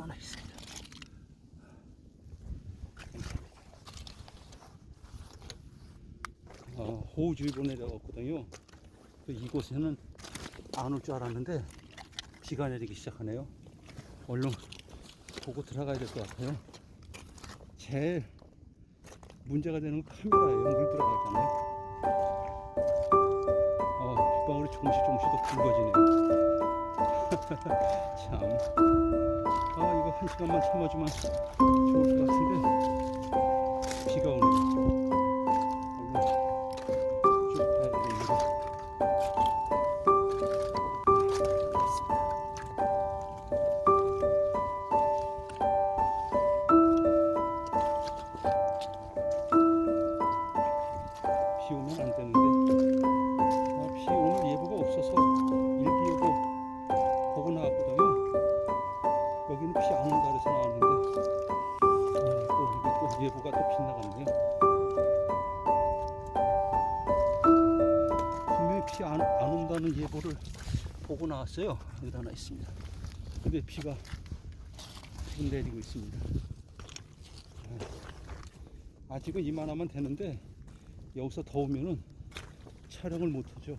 여기도 하나 있습니다. 어, 호우주의보 내려왔거든요. 그 이곳에는 안 올 줄 알았는데 비가 내리기 시작하네요. 얼른 보고 들어가야 될 것 같아요. 제일 문제가 되는 건 카메라예요. 물 들어가잖아요. 어, 빗방울이 조금씩 조금씩 더 굵어지네요. 참. 한 시간만 참아주면 좋을 것 같은데. 비가 오네요. 예보가 또 빗나갔네요. 분명히 비안안 온다는 예보를 보고 나왔어요. 여기 하나 있습니다. 근데 비가 지금 내리고 있습니다. 아, 아직은 이만하면 되는데 여기서 더우면은 촬영을 못 하죠.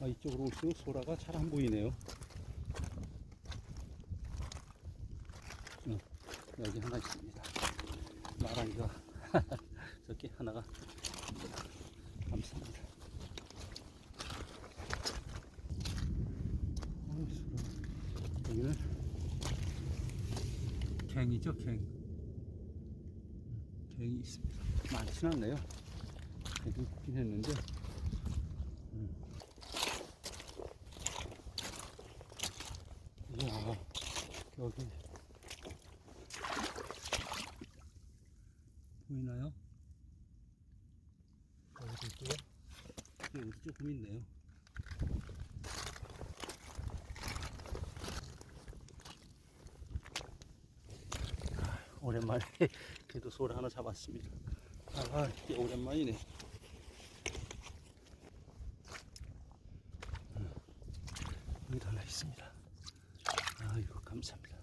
아, 이쪽으로 올수록 소라가 잘 안 보이네요. 어, 여기 하나 있습니다. 나랑이가 저렇게 하나가. 감사합니다. 여기는 갱이죠, 갱. 갱이 있습니다. 많지는 않네요. 그래도 있긴 했는데. 음. 여기. 보이나요? 여기도 있고요. 여기도 조금 있네요. 아, 오랜만에 그래도 소를 하나 잡았습니다. 아, 이게 오랜만이네. 음, 여기도 하나 있습니다. 아이고, 감사합니다.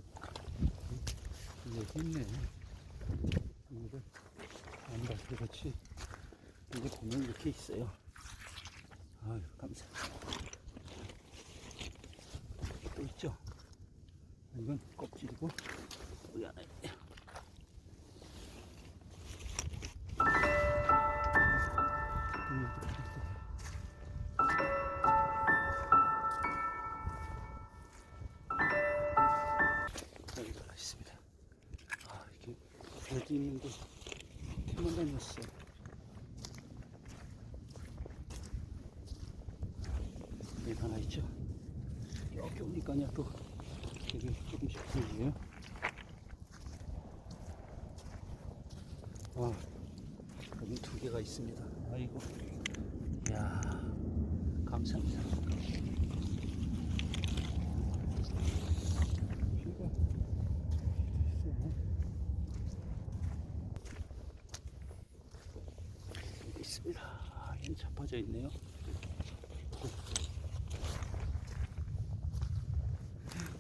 음, 여기 있네. 봐서 그렇지. 이제 보면 이렇게 있어요. 아유, 감사합니다. 또 있죠? 이건 껍질이고, 여기 하나 있네요. 여기 하나 있습니다. 아, 이게 여기 있는데 태만 다녔어. 여기 하나 있죠. 여기 오니까요 또 여기 조금씩 보이네요. 와, 여기 두 개가 있습니다. 아이고, 이야, 감사합니다. 비가 있어요. 여기 있습니다. 아, 자빠져 있네요.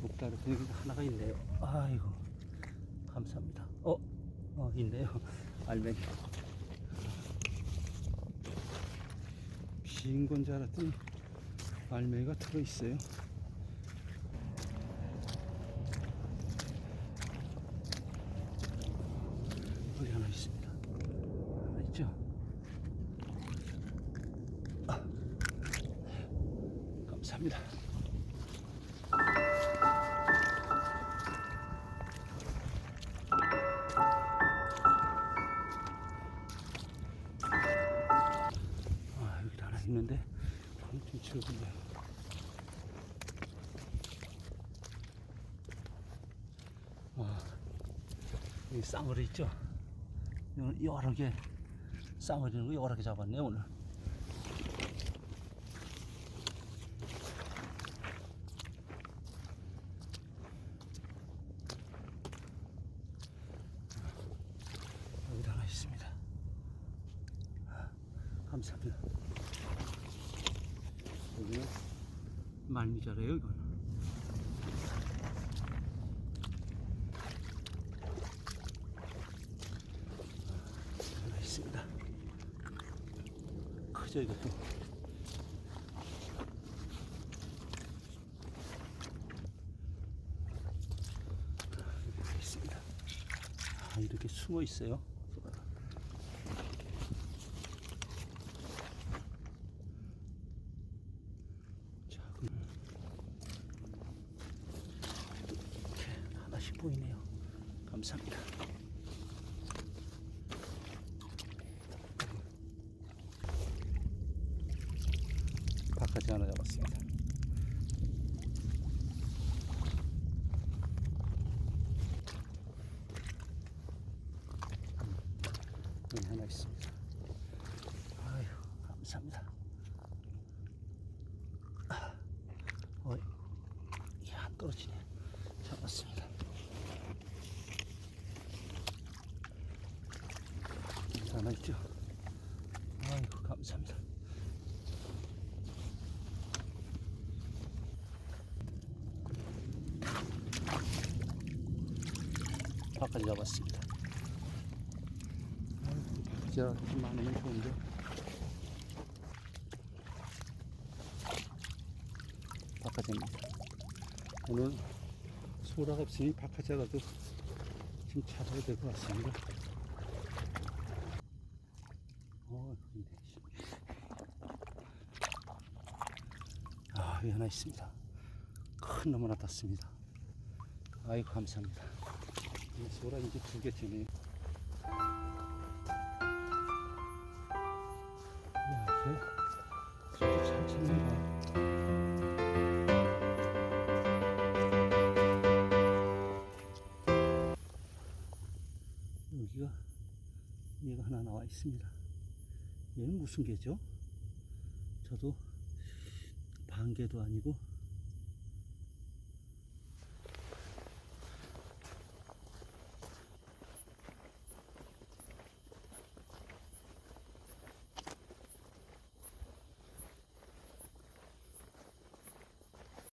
목다리 여기 하나가 있네요. 아이고, 감사합니다. 어, 어 있네요. 알맹이. 비인 건줄 알았더니 알맹이가 들어 있어요. 여기 하나 있습니다. 하나 있죠? 아, 감사합니다. 아, 여기 하나 있는데 좀 치워볼래요. 아, 여기 쌍어리 있죠? 여러- 개 쌍어리는 거 여러 개 잡았네 오늘. 여기다가 있습니다. 아, 감사합니다. 여기는 말미자래요, 이거는. 아, 있습니다. 크죠 이것도. 숨어 있어요. 자, 이렇게 하나씩 보이네요. 감사합니다. 바깥에 하나 잡았습니다. 음, 여기 하나 있습니다. 아유, 감사합니다. 아, 어이, 야, 떨어지네. 잡았습니다. 하나 있죠? 아이고, 감사합니다. 바까지 잡았습니다. 좀 많으면 좋은데. 바카지입니다. 오늘 소라가 없으니 바카지라도 좀 찾아야 될 것 같습니다. 어, 근데 아, 여기 하나 있습니다. 큰 놈 하나 땄습니다. 아이고, 감사합니다. 이 소라 이제 두 개째네요. 야, 쟤 진짜 잘 찾는다. 있습니다. 얘는 무슨 개죠? 저도 반개도 아니고